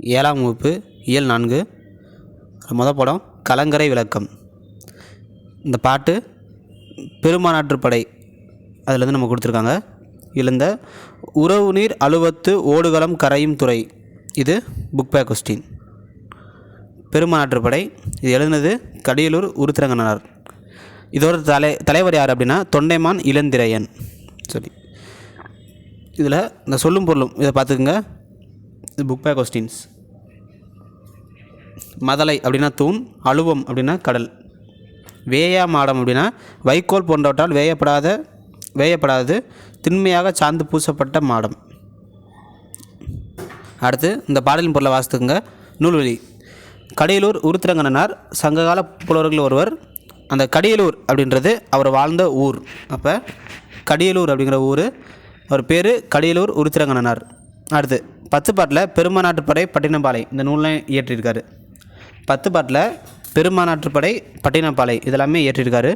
ஏழாம் வகுப்பு இயல் நான்கு. மொதல் படம் கலங்கரை விளக்கம். இந்த பாட்டு பெருமானாற்றுப்படை அதுலேருந்து நம்ம கொடுத்துருக்காங்க. இதில் இந்த உறவு நீர் அலுவத்து ஓடுகளம் கரையும் துறை. இது புக் பே கொஸ்டின் பெருமானாற்றுப்படை இது எழுதினது கடியலூர் உருத்திரங்கனார் இதோட தலை தலைவர் யார் அப்படின்னா தொண்டைமான் இளந்திரையன். சரி. இதில் இந்த சொல்லும் பொருளும் இதை பார்த்துக்குங்க. இது புக் பே கொஸ்டின்ஸ் மதலை அப்படின்னா தூண் அழுவம் அப்படின்னா கடல். வேயா மாடம் அப்படின்னா வைக்கோல் போன்றவற்றால் வேயப்படாத வேயப்படாது திண்மையாக சார்ந்து பூசப்பட்ட மாடம். அடுத்து இந்த பாடலின் பொருளை வாசித்துக்குங்க. நூல்வெளி கடியலூர் உருத்திரங்கண்ணனார் சங்ககால புலவர்கள் ஒருவர். அந்த கடியலூர் அப்படின்றது அவர் வாழ்ந்த ஊர். அப்போ கடியலூர் அப்படிங்கிற ஊர் அவர் பேர் கடியலூர் உருத்திரங்கண்ணனார். அடுத்து பத்து பாட்டில் பெருமாநாட்டுப்படை பட்டினப்பாலை இந்த நூலை இயற்றியிருக்காரு. பத்து பாட்டில் பெருமானாற்றுப்படை பட்டினப்பாலை இதெல்லாமே ஏற்றிருக்காரு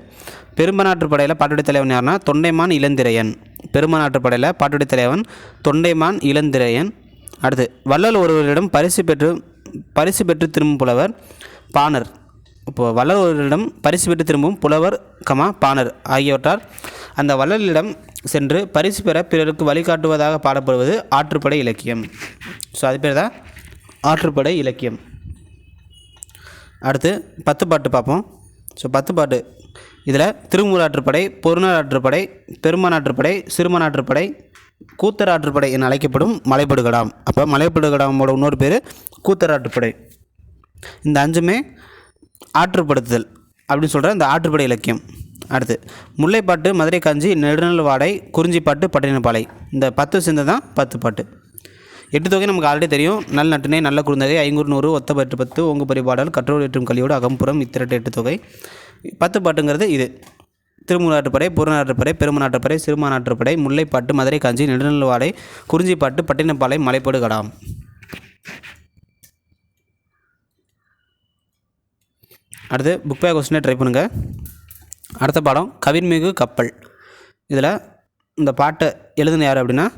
பெருமானாற்றுப்படையில் பாட்டுடைய தலைவன் யாருன்னா தொண்டைமான் இளந்திரையன். பெருமானாற்றுப்படையில் பாட்டுடைய தலைவன் தொண்டைமான் இளந்திரையன். அடுத்து வள்ளல் ஒருவரிடம் பரிசு பெற்று பரிசு பெற்று திரும்பும் புலவர் பாணர். இப்போ வள்ளல் ஒருவரிடம் பரிசு பெற்று திரும்பும் புலவர் கமா பாணர் ஆகியவற்றால் அந்த வள்ளலிடம் சென்று பரிசு பெற பிறருக்கு வழிகாட்டுவதாக பாடப்படுவது ஆற்றுப்படை இலக்கியம். ஸோ அது பேர் தான் ஆற்றுப்படை இலக்கியம். அடுத்து பத்து பாட்டு பார்ப்போம். ஸோ பத்து பாட்டு. இதில் திருமூலாற்றுப்படை பொருணராற்றுப்படை பெருமநாற்றுப்படை சிறுமநாற்றுப்படை கூத்தராற்றுப்படை என அழைக்கப்படும் மலைப்படுகடாம். அப்போ மலைப்படுகடாமோட இன்னொரு பேர் கூத்தராற்றுப்படை. இந்த அஞ்சுமே ஆற்றுப்படுத்துதல் அப்படின்னு சொல்கிற இந்த ஆற்றுப்படை இலக்கியம். அடுத்து முல்லைப்பாட்டு மதுரை காஞ்சி நெடுநல் வாடை குறிஞ்சிப்பாட்டு பட்டினப்பாலை. இந்த பத்து சேர்ந்து தான் பத்து பாட்டு. எட்டு தொகை நமக்கு ஆல்ரெடி தெரியும். நல்ல நட்டினை நல்ல குறுந்தகை ஐநூறு நூறு ஒத்த பட்டு பத்து ஓங்கு பரிபாடல் கற்றோர் ஏற்றும் கலியோடு அகம்புறம் இத்திரட்டு எட்டு தொகை. பத்து பாட்டுங்கிறது இது. திருமூலாற்றுப்படை புறநாற்றுப்படை பெருமநாட்டுப்படை சிறுமாநாற்றுப்படை முல்லைப்பாட்டு மதுரை காஞ்சி நெடுநல்வாடை குறிஞ்சிப்பாட்டு பட்டினப்பாலை மலைப்பாடு கடாம். அடுத்து புக் பே கொஸ்டினை ட்ரை பண்ணுங்கள் அடுத்த பாடம் கவின்மிகு கப்பல். இதில் இந்த பாட்டை எழுதுன யார் அப்படின்னா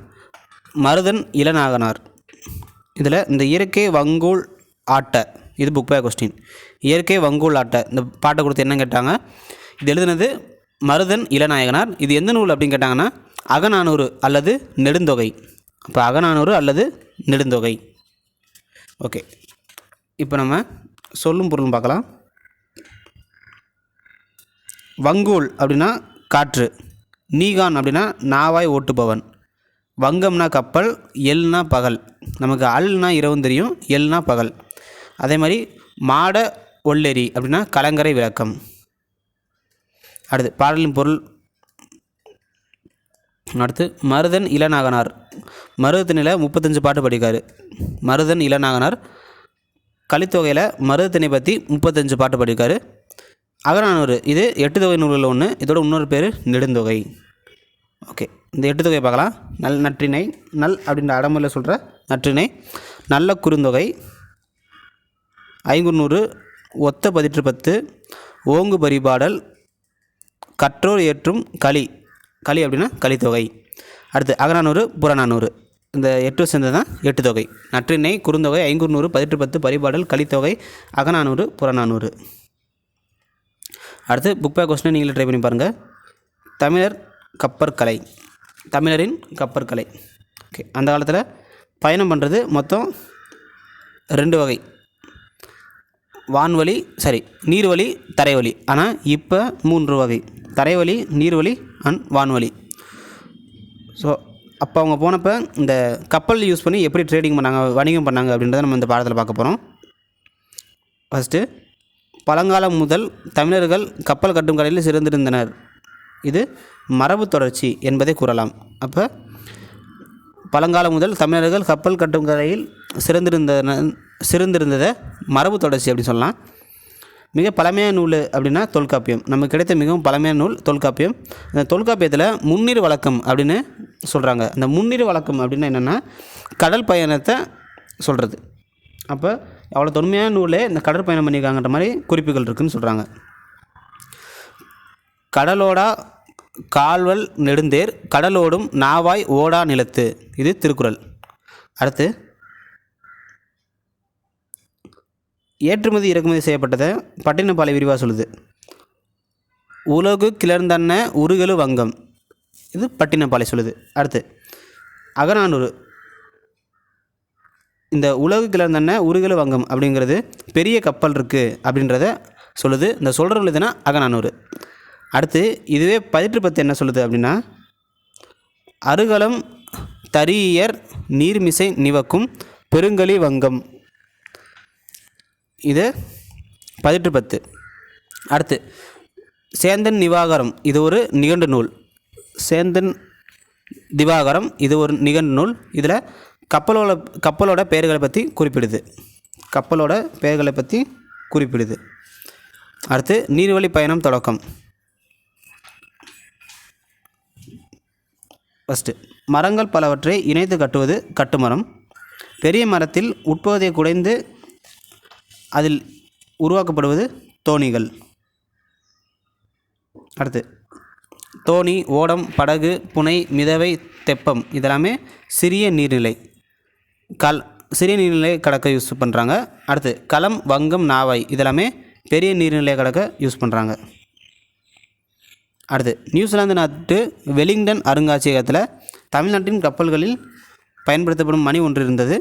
மருதன் இளநாகனார். இதில் இந்த இயற்கை வங்கூல் ஆட்ட இது புக் பே கொஸ்டின் இயற்கை வங்கூல் ஆட்ட இந்த பாட்டை கொடுத்து என்ன கேட்டாங்க? இது எழுதுனது மருதன் இளநாயகனார். இது எந்த நூல் அப்படின்னு கேட்டாங்கன்னா அகநானூறு அல்லது நெடுந்தொகை. அப்போ அகநானூறு அல்லது நெடுந்தொகை. ஓகே இப்போ நம்ம சொல்லும் பொருள் பார்க்கலாம். வங்கூல் அப்படின்னா காற்று நீகான் அப்படின்னா நாவாய் ஓட்டுபவன். வங்கம்னா கப்பல் எல்னா பகல். நமக்கு அல்னா இரவும் தெரியும் எல்னா பகல். அதே மாதிரி மாட ஒல்லெரி அப்படின்னா கலங்கரை விளக்கம். அடுத்து பாடலின் பொருள். அடுத்து மருதன் இளநாகனார். மருதத்தினில் முப்பத்தஞ்சு பாட்டு படிக்காரு. மருதன் இளநாகனார். கலித்தொகையில் மருதத்தினை பற்றி முப்பத்தஞ்சு பாட்டு படிக்காரு. அகநானூறு இது எட்டு தொகை நூல்களில் ஒன்று இதோட இன்னொரு பேர் நெடுந்தொகை. ஓகே. இந்த எட்டு தொகை பார்க்கலாம். நல் நற்றிணை நல் அப்படின்ற அடமொழியில் சொல்கிற நற்றிணை நல்ல குறுந்தொகை ஐங்குநூறு ஒத்த பதிற்று பத்து ஓங்கு பரிபாடல் கற்றோர் ஏற்றும் களி. களி அப்படின்னா களித்தொகை. அடுத்து அகநானூறு புறநானூறு. இந்த எட்டு சேர்ந்தது தான் எட்டு தொகை. நற்றிணை குறுந்தொகை ஐங்குநூறு பதிற்று பத்து பரிபாடல் களித்தொகை அகநானூறு புறநானூறு. அடுத்து புக் பேக் கொஸ்டினை நீங்களே ட்ரை பண்ணி பாருங்கள் தமிழர் கப்பற்கலை. தமிழரின் கப்பற்கலை. ஓகே அந்த காலத்தில் பயணம் பண்ணுறது மொத்தம் ரெண்டு வகை. வான்வழி சரி நீர்வழி தரைவழி. ஆனால் இப்போ மூன்று வகை. தரைவழி நீர்வழி அண்ட் வான்வழி. ஸோ அப்போ அவங்க போனப்போ இந்த கப்பல் யூஸ் பண்ணி எப்படி ட்ரேடிங் பண்ணாங்க வணிகம் பண்ணாங்க அப்படின்றத நம்ம இந்த பாடத்தில் பார்க்க போகிறோம் ஃபஸ்ட்டு பழங்காலம் முதல் தமிழர்கள் கப்பல் கட்டும் கலையில் சிறந்திருந்தனர். இது மரபு தொடர்ச்சி என்பதை கூறலாம். அப்போ பழங்காலம் முதல் தமிழர்கள் கப்பல் கட்டும் கலையில் சிறந்திருந்த சிறந்திருந்ததை மரபு தொடர்ச்சி அப்படின்னு சொல்லலாம். மிக பழமையான நூல் அப்படின்னா தொல்காப்பியம். நமக்கு கிடைத்த மிகவும் பழமையான நூல் தொல்காப்பியம். இந்த தொல்காப்பியத்தில் முன்னீர் வழக்கம் அப்படின்னு சொல்கிறாங்க அந்த முன்னீர் வழக்கம் அப்படின்னா என்னென்னா கடல் பயணத்தை சொல்கிறது அப்போ அவ்வளோ தொன்மையான நூலே இந்த கடற்பயணம் பண்ணியிருக்காங்கன்ற மாதிரி குறிப்புகள் இருக்குதுன்னு சொல்கிறாங்க கடலோடா கால்வல் நெடுந்தேர் கடலோடும் நாவாய் ஓடா நிலத்து. இது திருக்குறள். அடுத்து ஏற்றுமதி இறக்குமதி செய்யப்பட்டதை பட்டினப்பாலை விரிவாக சொல்லுது. உலகு கிளர்ந்தன்ன உருகலு வங்கம். இது பட்டினப்பாலை சொல்லுது. அடுத்து அகநானூறு. இந்த உலகு கிளர்ந்தன்ன உருகலு வங்கம் அப்படிங்கிறது பெரிய கப்பல் இருக்குது அப்படின்றத சொல்லுது. இந்த சொல்கிற எதுனா அகநானூறு. அடுத்து இதுவே பதிற்று பத்து என்ன சொல்லுது அப்படின்னா? அருகலம் தரியர் நீர்மிசை நிவக்கும் பெருங்கலி வங்கம். இது பதிற்று பத்து. அடுத்து சேந்தன் நிவாகரம் இது ஒரு நிகண்டு நூல். சேந்தன் திவாகரம் இது ஒரு நிகண்டு நூல். இதில் கப்பலோட கப்பலோட பெயர்களை பற்றி குறிப்பிடுது. கப்பலோட பெயர்களை பற்றி குறிப்பிடுது. அடுத்து நீர்வழி பயணம் தொடக்கம். ஃபஸ்ட்டு மரங்கள் பலவற்றை இணைத்து கட்டுவது கட்டுமரம். பெரிய மரத்தில் உட்பகுதியை குடைந்து அதில் உருவாக்கப்படுவது தோணிகள். அடுத்து தோணி ஓடம் படகு புனை மிதவை தெப்பம் இதெல்லாமே சிறிய நீர்நிலை. கல் சிறிய நீர்நிலை கடக்க யூஸ் பண்ணுறாங்க அடுத்து களம் வங்கம் நாவாய் இதெல்லாமே பெரிய நீர்நிலை கடக்க யூஸ் பண்ணுறாங்க அடுத்து நியூசிலாந்து நாட்டு வெலிங்டன் அருங்காட்சியகத்தில் தமிழ்நாட்டின் கப்பல்களில் பயன்படுத்தப்படும் மணி ஒன்று இருந்தது.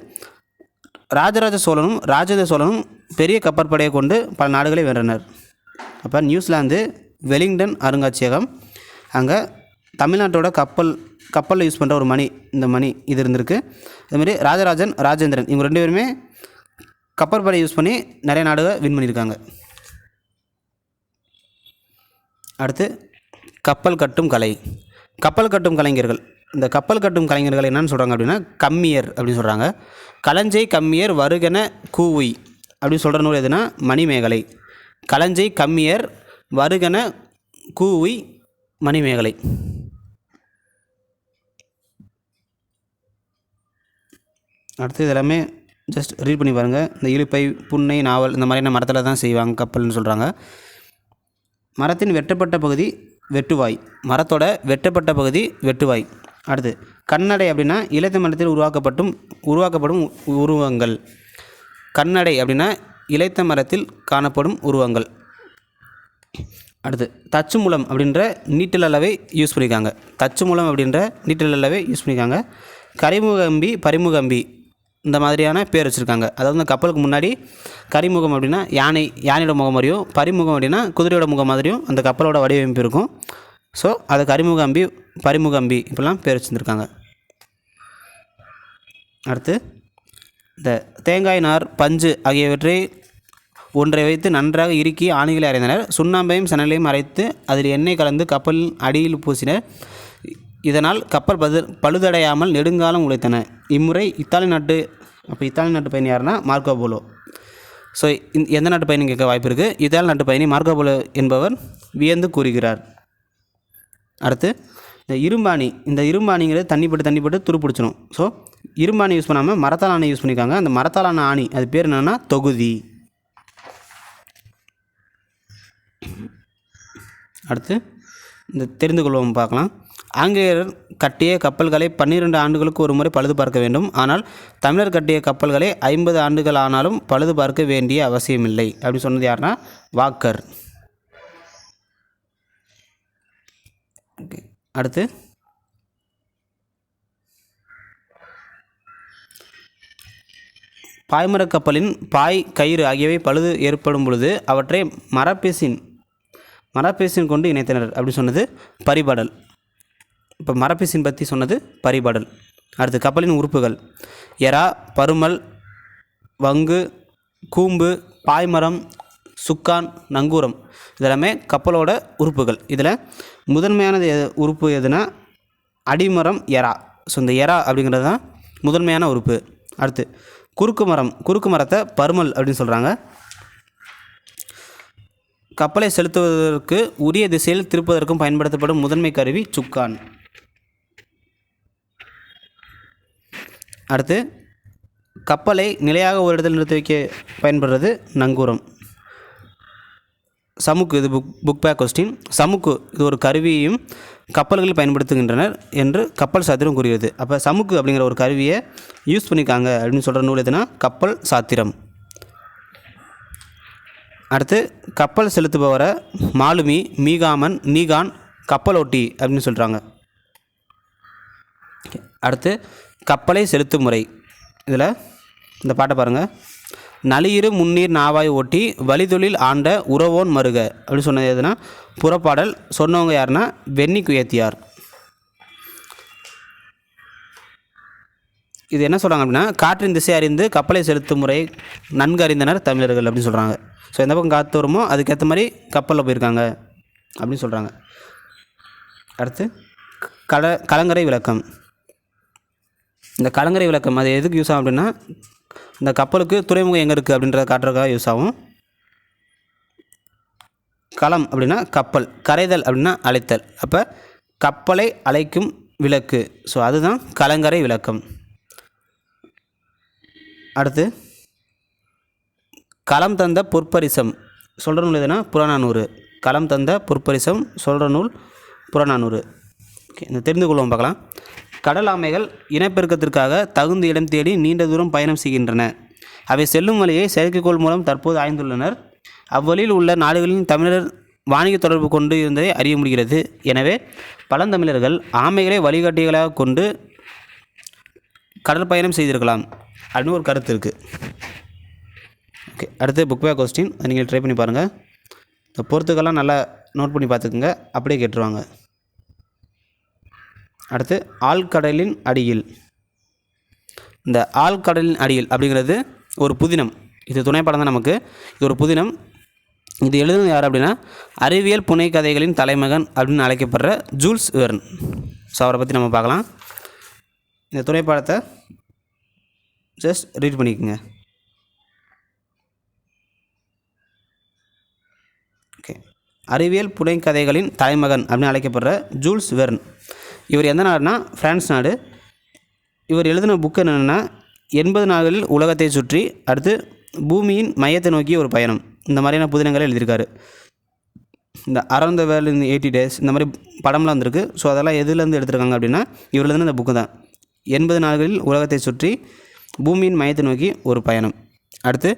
ராஜராஜ சோழனும் ராஜேந்திர சோழனும் பெரிய கப்பற்படையை கொண்டு பல நாடுகளை வென்றனர். அப்போ நியூசிலாந்து வெலிங்டன் அருங்காட்சியகம் அங்கே தமிழ்நாட்டோட கப்பல் கப்பலில் யூஸ் பண்ணுற ஒரு மணி இந்த மணி இது இருந்திருக்கு. அதுமாரி ராஜராஜன் ராஜேந்திரன் இவங்க ரெண்டு பேருமே கப்பற்படை யூஸ் பண்ணி நிறைய நாடுகள் வின் பண்ணியிருக்காங்க. அடுத்து கப்பல் கட்டும் கலை. கப்பல் கட்டும் கலைஞர்கள். இந்த கப்பல் கட்டும் கலைஞர்கள் என்னென்னு சொல்கிறாங்க அப்படின்னா கம்மியர் அப்படின்னு சொல்கிறாங்க களஞ்சை கம்மியர் வருகன கூவுய் அப்படின்னு சொல்கிற நூல் எதுனா மணிமேகலை. களஞ்சை கம்மியர் வருகன கூவுய் மணிமேகலை. அடுத்து இதெல்லாமே ஜஸ்ட் ரீட் பண்ணி பாருங்கள் இந்த இழுப்பை புன்னை நாவல் இந்த மாதிரியான மரத்தில் தான் செய்வாங்க கப்பல்னு சொல்கிறாங்க மரத்தின் வெட்டப்பட்ட பகுதி வெட்டுவாய். மரத்தோட வெட்டப்பட்ட பகுதி வெட்டுவாய். அடுத்து கண்ணடை அப்படின்னா இலத்த மரத்தில் உருவாக்கப்பட்டும் உருவாக்கப்படும் உ- உருவங்கள். கண்ணடை அப்படின்னா இலைத்த மரத்தில் காணப்படும் உருவங்கள். அடுத்து தச்சு மூலம் அப்படின்ற நீட்டல் அளவை யூஸ் பண்ணியிருக்காங்க. தச்சு மூலம் அப்படின்ற நீட்டல் அளவை யூஸ் பண்ணியிருக்காங்க. கரிமுகம்பி பரிமுகம்பி இந்த மாதிரியான பேர் வச்சுருக்காங்க. அதாவது இந்த கப்பலுக்கு முன்னாடி கரிமுகம் அப்படின்னா யானை யானையோட முகம் மாதிரியும் பரிமுகம் அப்படின்னா குதிரையோட முகம் மாதிரியும் அந்த கப்பலோட வடிவமைப்பு இருக்கும். ஸோ அது கரிமுகம்பி பரிமுகம்பி இப்படிலாம் பேர் வச்சுருந்துருக்காங்க. அடுத்து இந்த தேங்காய் நார் பஞ்சு ஆகியவற்றை ஒன்றை வைத்து நன்றாக இறுக்கி ஆணிகளை அரைந்தனர். சுண்ணாம்பையும் சணலையும் அரைத்து அதில் எண்ணெய் கலந்து கப்பலின் அடியில் பூசினர். இதனால் கப்பல் பது பழுதடையாமல் நெடுங்காலம் உழைத்தன. இம்முறை இத்தாலி நாட்டு அப்போ இத்தாலி நாட்டு பயணி யாருன்னா மார்க்கோ போலோ. ஸோ இந்த எந்த நாட்டு பயணி கேட்க வாய்ப்பு இருக்குது இத்தாலி நாட்டு பயணி மார்க்கோ போலோ என்பவர் வியந்து கூறுகிறார். அடுத்து இந்த இரும்பாணி இந்த இரும்பாணிங்கிறது தண்ணி பட்டு தண்ணி போட்டு துருப்பிடிச்சிடும் ஸோ இரும்பாணி யூஸ் பண்ணாமல் மரத்தால் ஆணி யூஸ் பண்ணியிருக்காங்க. அந்த மரத்தாலான ஆணி அது பேர் என்னென்னா தொகுதி. அடுத்து இந்த தெரிந்து கொள்வோம் பார்க்கலாம். ஆங்கிலேயர் கட்டிய கப்பல்களை பன்னிரண்டு ஆண்டுகளுக்கு ஒரு முறை பழுது பார்க்க வேண்டும். ஆனால் தமிழர் கட்டிய கப்பல்களை ஐம்பது ஆண்டுகள் ஆனாலும் பழுது பார்க்க வேண்டிய அவசியமில்லை. அப்படின்னு சொன்னது யாருன்னா வாக்கர். அடுத்து. பாய்மரக் கப்பலின் பாய் கயிறு ஆகியவை பழுது ஏற்படும் பொழுது அவற்றை மரப்பேசின் மரப்பேசின் கொண்டு இணைத்தனர். அப்படி சொன்னது பரிபாடல். இப்போ மரப்பேசின் பற்றி சொன்னது பரிபாடல். அடுத்து கப்பலின் உறுப்புகள். எறா பருமல் வங்கு கூம்பு பாய்மரம் சுக்கான் நங்கூரம். இதெல்லாமே கப்பலோட உறுப்புகள். இதில் முதன்மையானது எது உறுப்பு எதுனா அடிமரம் எறா. ஸோ இந்த எறா அப்படிங்கிறது தான் முதன்மையான உறுப்பு. அடுத்து குறுக்கு மரம். குறுக்கு மரத்தை பருமல் அப்படின்னு சொல்கிறாங்க கப்பலை செலுத்துவதற்கு உரிய திசையில் திருப்பதற்கும் பயன்படுத்தப்படும் முதன்மை கருவி சுக்கான். அடுத்து கப்பலை நிலையாக ஒரு இடத்தில் நிறுத்தி வைக்க பயன்படுறது நங்கூரம். சமுக்கு இது புக் புக் பேக் கொஸ்டின் சமுக்கு இது ஒரு கருவியையும் கப்பல்களில் பயன்படுத்துகின்றனர் என்று கப்பல் சாத்திரம் கூறுகிறது அப்போ சமுக்கு அப்படிங்கிற ஒரு கருவியை யூஸ் பண்ணியிருக்காங்க அப்படின்னு சொல்கிற நூல் எதுனா கப்பல் சாத்திரம். அடுத்து கப்பல் செலுத்துபவரை மாலுமி மீகாமன் நீகான் கப்பலோட்டி அப்படின்னு சொல்கிறாங்க அடுத்து கப்பலை செலுத்தும் முறை. இதில் இந்த பாட்டை பாருங்கள் நளியிரு முன்னீர் நாவாய் ஓட்டி வழிதொழில் ஆண்ட உறவோன் மருக. அப்படின்னு சொன்னது எதுனா? புறப்பாடல் சொன்னவங்க யாருன்னா? வெண்ணி குயத்தியார். இது என்ன சொல்கிறாங்க அப்படின்னா? காற்றின் திசை அறிந்து கப்பலை செலுத்தும் முறை நன்கு அறிந்தனர் தமிழர்கள் அப்படின்னு சொல்கிறாங்க ஸோ எந்த பக்கம் காற்று வருமோ அதுக்கேற்ற மாதிரி கப்பலில் போயிருக்காங்க அப்படின்னு சொல்கிறாங்க அடுத்து கல கலங்கரை விளக்கம். இந்த கலங்கரை விளக்கம் அது எதுக்கு யூஸ் ஆகும் அப்படின்னா இந்த கப்பலுக்கு துறைமுகம் எங்கே இருக்குது அப்படின்றத காட்டுறதுக்காக யூஸ் ஆகும். களம் அப்படின்னா கப்பல் கரைதல் அப்படின்னா அழைத்தல். அப்போ கப்பலை அழைக்கும் விளக்கு. ஸோ அதுதான் கலங்கரை விளக்கம். அடுத்து களம் தந்த பொற்பரிசம். சொல்கிற நூல் எதுனா புறநானூறு களம் தந்த பொற்பரிசம் சொல்கிற நூல் புறநானூறு ஓகே இந்த தெரிந்து கொள்வோம் பார்க்கலாம். கடல் ஆமைகள் இனப்பெருக்கத்திற்காக தகுந்த இடம் தேடி நீண்ட தூரம் பயணம் செய்கின்றன. அவை செல்லும் வழியை செயற்கைக்கோள் மூலம் தற்போது ஆய்ந்துள்ளனர். அவ்வழியில் உள்ள நாடுகளின் தமிழர் வாணிக தொடர்பு கொண்டு இருந்ததை அறிய முடிகிறது. எனவே பழந்தமிழர்கள் ஆமைகளை வழிகாட்டிகளாக கொண்டு கடற்பயணம் செய்திருக்கலாம். அப்படின்னு ஒரு கருத்து இருக்குது ஓகே அடுத்து புக் பே கொஸ்டின் நீங்கள் ட்ரை பண்ணி பாருங்கள் இந்த பொறுத்துக்கெல்லாம் நல்லா நோட் பண்ணி பார்த்துக்குங்க. அப்படியே கேட்டுருவாங்க. அடுத்து ஆழ்கடலின் அடியில். இந்த ஆழ்கடலின் அடியில் அப்படிங்கிறது ஒரு புதினம். இது துணைப்படம் தான் நமக்கு. இது ஒரு புதினம். இது எழுதுனது யார் அப்படின்னா அறிவியல் புனைக்கதைகளின் தலைமகன் அப்படின்னு அழைக்கப்படுற ஜூல்ஸ் வெர்ன். ஸோ அவரை பற்றி நம்ம பார்க்கலாம். இந்த துணைப்படத்தை ஜஸ்ட் ரீட் பண்ணிக்கோங்க. ஓகே அறிவியல் புனைக்கதைகளின் தலைமகன் அப்படின்னு அழைக்கப்படுற ஜூல்ஸ் வெர்ன். இவர் எந்த நாடுனா ஃப்ரான்ஸ் நாடு. இவர் எழுதின புக்கு என்னென்னா எண்பது நாடுகளில் உலகத்தை சுற்றி அடுத்து பூமியின் மையத்தை நோக்கி ஒரு பயணம். இந்த மாதிரியான புதினங்களை எழுதியிருக்காரு. இந்த around the world in eighty days இந்த மாதிரி படம்லாம் வந்திருக்கு. ஸோ அதெல்லாம் எதுலேருந்து எடுத்திருக்காங்க அப்படின்னா இவர் எழுதுன இந்த புக்கு தான். எண்பது நாடுகளில் உலகத்தை சுற்றி பூமியின் மையத்தை நோக்கி ஒரு பயணம். அடுத்து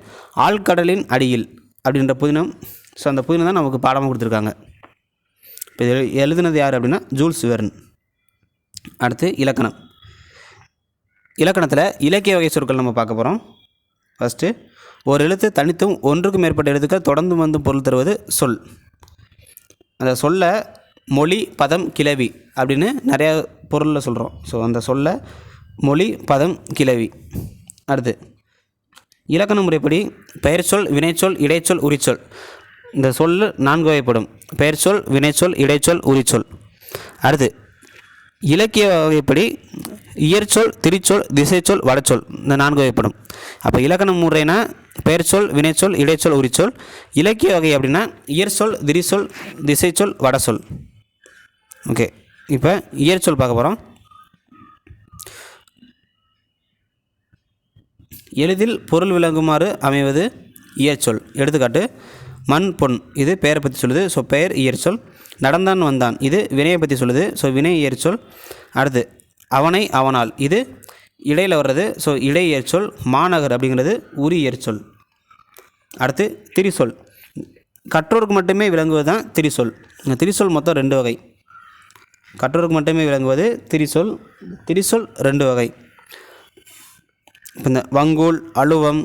ஆழ்கடலின் அடியில் அப்படின்ற புதினம். ஸோ அந்த புதினம் தான் நமக்கு பாடமாக கொடுத்துருக்காங்க. இப்போ எழுதினது எழுதுனது யார் அப்படின்னா ஜூல்ஸ் வெர்ன். அடுத்து இலக்கணம். இலக்கணத்தில் இலக்கிய வகை சொற்கள் நம்ம பார்க்க போகிறோம் ஃபஸ்ட்டு ஒரு எழுத்து தனித்தும் ஒன்றுக்கும் மேற்பட்ட எழுத்துக்கள் தொடர்ந்து வந்து பொருள் தருவது சொல். அந்த சொல்ல மொழி பதம் கிளவி அப்படின்னு நிறையா பொருளில் சொல்கிறோம் ஸோ அந்த சொல்ல மொழி பதம் கிளவி. அடுத்து இலக்கண முறைப்படி பெயர்ச்சொல் வினைச்சொல் இடைச்சொல் உரிச்சொல் இந்த சொல் நான்கு வகைப்படும். பெயர் சொல் வினைச்சொல் இடைச்சொல் உரிச்சொல் அடுத்து இலக்கிய வகைப்படி இயற்சொல் திரிச்சொல் திசைச்சொல் வடச்சொல் இந்த நான்கு வகைப்படும். அப்போ இலக்கண முறைனா பெயர்ச்சொல் வினைச்சொல் இடைச்சொல் உரிச்சொல். இலக்கிய வகை அப்படின்னா இயற்சொல் திரிசொல் திசைச்சொல் வடசொல் ஓகே. இப்போ இயற்சொல் பார்க்க போகிறோம் எளிதில் பொருள் விளங்குமாறு அமைவது இயற்சொல். எடுத்துக்காட்டு மண் பொன். இது பெயரை பற்றி சொல்லுது. ஸோ பெயர் இயற்சொல். நடந்தான் வந்தான். இது வினையை பற்றி சொல்லுது. ஸோ வினை ஏற்சொல் அடுத்து அவனை அவனால். இது இடையில் வர்றது. ஸோ இடை ஏற்சொல் மாநகர் அப்படிங்கிறது உரி ஏற்சொல் அடுத்து திரிசொல் கற்றோருக்கு மட்டுமே விளங்குவது தான் திரிசொல் இந்த திரிசொல் மொத்தம் ரெண்டு வகை. கற்றோருக்கு மட்டுமே விளங்குவது திரிசொல் திரிசொல் ரெண்டு வகை. இப்போ இந்த வங்கூல் அலுவம்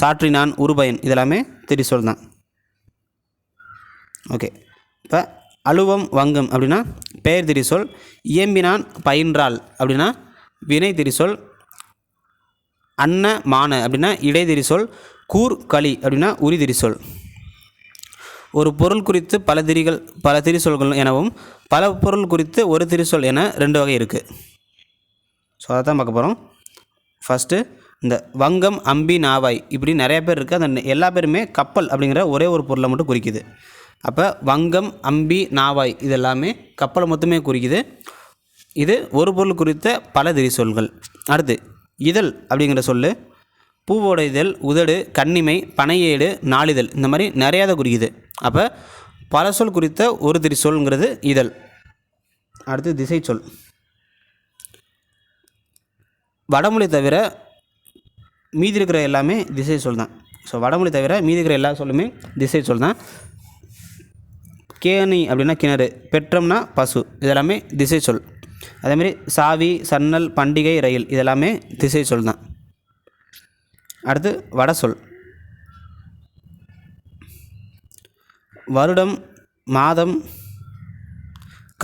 சாற்றினான் உருபயன் இதெல்லாமே திரிசொல் தான். ஓகே இப்போ அலுவம் வங்கம் அப்படின்னா பெயர் திரிசொல் இயம்பினான் பயின்றாள் அப்படின்னா வினை திரிசொல் அன்ன மான அப்படின்னா இடைதிரிசொல் கூர் களி அப்படின்னா உரிதிரிசொல் ஒரு பொருள் குறித்து பல திரிகள் பல திரிசொல்கள் எனவும் பல பொருள் குறித்து ஒரு திரிசொல் என ரெண்டு வகை இருக்குது ஸோ அதை தான் பார்க்க போகிறோம் ஃபஸ்ட்டு இந்த வங்கம் அம்பி நாவாய் இப்படி நிறைய பேர் இருக்குது அந்த நெ- எல்லா பேருமே கப்பல் அப்படிங்கிற ஒரே ஒரு பொருளை மட்டும் குறிக்குது. அப்போ வங்கம் அம்பி நாவாய் இதெல்லாமே கப்பலை மொத்தமே குறிக்குது. இது ஒரு பொருள் குறித்த பல திரிசொல்கள். அடுத்து இதழ் அப்படிங்கிற சொல்லு. பூவோட இதழ் உதடு கண்ணிமை பனையேடு நாளிதழ் இந்த மாதிரி நிறையாத குறிக்குது. அப்போ பல சொல் குறித்த ஒரு திரிசொல்ங்கிறது இதழ். அடுத்து திசை சொல் வடமொழி தவிர மீதி இருக்கிற எல்லாமே திசை சொல் தான் ஸோ வடமொழி தவிர மீதி இருக்கிற எல்லா சொல்லுமே திசை சொல் தான் கேணி அப்படின்னா கிணறு பெற்றம்னா பசு. இதெல்லாமே திசை சொல் அதேமாரி சாவி சன்னல் பண்டிகை ரயில் இதெல்லாமே திசை சொல் தான். அடுத்து வட சொல் வருடம் மாதம்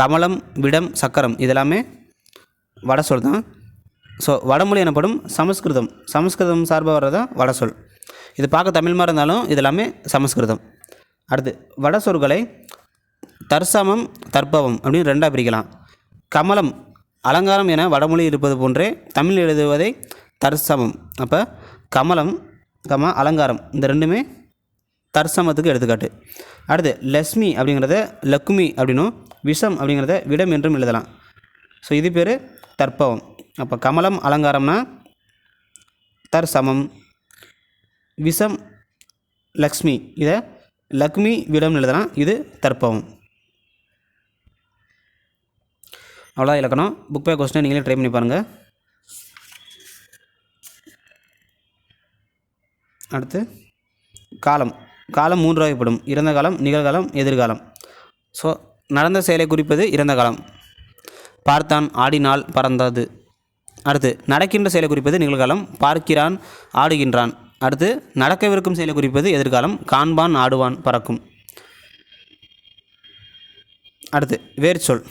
கமலம் விடம் சக்கரம் இதெல்லாமே வட சொல் தான். ஸோ வடமொழி எனப்படும் சமஸ்கிருதம். சமஸ்கிருதம் சார்பாக வர்றதான் வட சொல் இது பார்க்க தமிழ் மாதிரி இருந்தாலும் இது எல்லாமே சமஸ்கிருதம். அடுத்து வட சொற்களை தற்சமம் தற்பவம் அப்படின்னு ரெண்டாக பிரிக்கலாம். கமலம் அலங்காரம் என வடமொழி இருப்பது போன்றே தமிழ் எழுதுவதை தற்சமம் அப்போ கமலம் கம அலங்காரம் இந்த ரெண்டுமே தற்சமத்துக்கு எடுத்துக்காட்டு. அடுத்து லக்ஷ்மி அப்படிங்கிறத லக்குமி அப்படின்னும் விஷம் அப்படிங்கிறத விடம் என்றும் எழுதலாம். ஸோ இது பேர் தற்பவம். அப்போ கமலம் அலங்காரம்னா தற்சமம் விஷம் லக்ஷ்மி. இதை லக்ஷ்மி விடம் எழுதலாம். இது தற்பவம். அவ்வளோ இலக்கணம். புக் பே கொஸ்டின் நீங்களே ட்ரை பண்ணி பாருங்கள் அடுத்து காலம். காலம் மூன்று வகைப்படும் இறந்த காலம் நிகழ்காலம் எதிர்காலம். ஸோ நடந்த செயலை குறிப்பது இறந்த காலம். பார்த்தான் ஆடினால் பறந்தது. அடுத்து நடக்கின்ற செயலை குறிப்பது நிகழ்காலம். பார்க்கிறான் ஆடுகின்றான். அடுத்து நடக்கவிருக்கும் செயலை குறிப்பது எதிர்காலம். காண்பான் ஆடுவான் பறக்கும். அடுத்து வேர்ச்சொல்.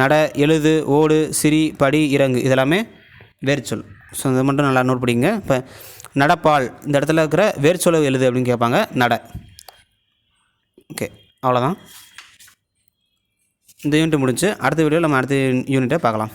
நட எழுது ஓடு சிரி படி இறங்கு இதெல்லாமே வேர்ச்சொல். ஸோ இதை மட்டும் நல்லா நோட் பண்ணிங்க இப்போ நடப்பால் இந்த இடத்துல இருக்கிற வேர்ச்சொல்லை எழுது அப்படின்னு கேட்பாங்க நட. ஓகே அவ்வளோதான் இந்த யூனிட் முடிஞ்சு அடுத்த வீடியோவில் நம்ம அடுத்த யூனிட்டை பார்க்கலாம்.